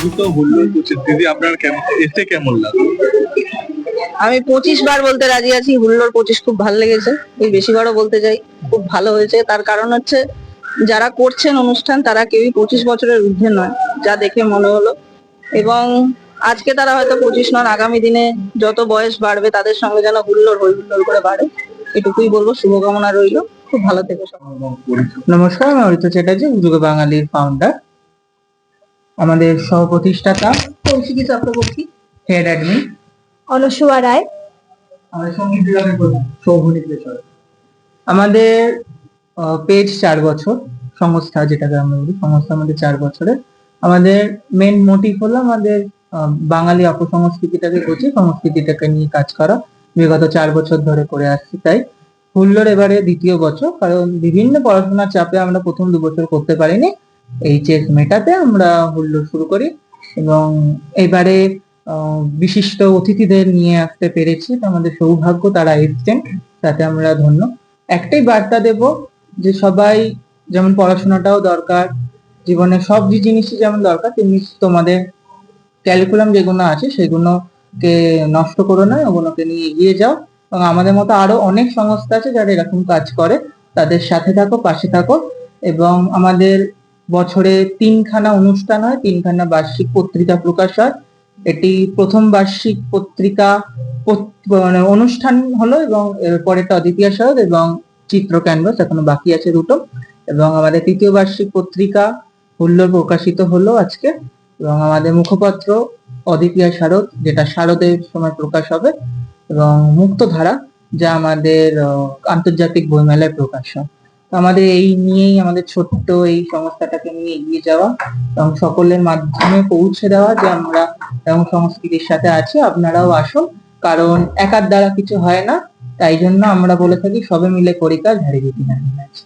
করছে দিদি আপনার কেমন এসে কেমন লাগল? আমি পঁচিশ বার বলতে রাজি আছি হুল্লোর পঁচিশ খুব ভালো লেগেছে। এই বেশি বারও বলতে চাই খুব ভালো হয়েছে। তার কারণ হচ্ছে যারা করছেন অনুষ্ঠান তারা কেউই পঁচিশ বছরের ঊর্ধ্বে নয় যা দেখে মনে হলো। এবং আজকে তারা হয়তো পঁচিশ নন আগামী দিনে যত বয়স বাড়বে তাদের সঙ্গে যেন হুল্লোড় হই হুল্লোড় করে বাড়ে এটুকুই বলব। শুভকামনা রইল। খুব ভালো থেকে নমস্কার আমি অরিত চ্যাটার্জি যুগ বাঙালির ফাউন্ডার আমাদের সহ প্রতিষ্ঠাতা কৌশিকী চক্রবর্তী হেড অ্যাডমিন অনসুয়া রায়। আমাদের সংগীত বিভাগের প্রধান সৌভনিক বিষয় আমাদের পেজ চার বছর সংস্থা যেটাকে আমরা বলি সংস্থা আমাদের চার বছরের। আমাদের মেন মোটিভ হলো আমাদের বাঙালি অপসংস্কৃতিটাকে করছি সংস্কৃতিটাকে নিয়ে কাজ করা। বিগত চার বছর ধরে করে আসছি তাই। হুল্লোর এবারে দ্বিতীয় বছর কারণ বিভিন্ন পড়াশোনার চাপে আমরা প্রথম দু বছর করতে পারিনি। এইচএস মেটাতে আমরা হুল্লোর শুরু করি এবং এবারে বিশিষ্ট অতিথিদের নিয়ে আসতে পেরেছি। আমাদের সৌভাগ্য, তারা এসছেন, তাতে আমরা ধন্য। একটাই বার্তা দেব যে সবাই যেমন পড়াশোনাটাও দরকার, জীবনে সব যে জিনিসই যেমন দরকার, তেমনি তোমাদের ক্যালিকুলাম যেগুলো আছে, সেগুলোকে নষ্ট করো না, ওগুলোকে নিয়ে এগিয়ে যাও। এবং আমাদের মতো আরও অনেক সংস্থা আছে যারা এরকম কাজ করে। তাদের সাথে থাকো, পাশে থাকো এবং আমাদের বছরে তিনখানা অনুষ্ঠান হয়, তিনখানা বার্ষিক পত্রিকা প্রকাশ হয়। এটি প্রথম বার্ষিক পত্রিকা পত- মানে অনুষ্ঠান হলো এবং পরেরটা অদ্বিতীয় শরৎ এবং চিত্র ক্যানভাস এখনও বাকি আছে দুটো। এবং আমাদের তৃতীয় বার্ষিক পত্রিকা হুল্লোড় প্রকাশিত হলো আজকে। এবং আমাদের মুখপত্র অদ্বিতীয় শারদ যেটা শারদের সময় প্রকাশ হবে এবং মুক্তধারা, যা আমাদের আন্তর্জাতিক বইমেলায় প্রকাশ হয়। আমাদের এই নিয়েই, আমাদের ছোট্ট এই সংস্থাটাকে নিয়ে এগিয়ে যাওয়া এবং সকলের মাধ্যমে পৌঁছে দেওয়া যে আমরা এবং সংস্কৃতির সাথে আছি, আপনারাও আসুন। কারণ একার দ্বারা কিছু হয় না, তাই জন্য আমরা বলে থাকি, সবে মিলে করি কাজ না আছে।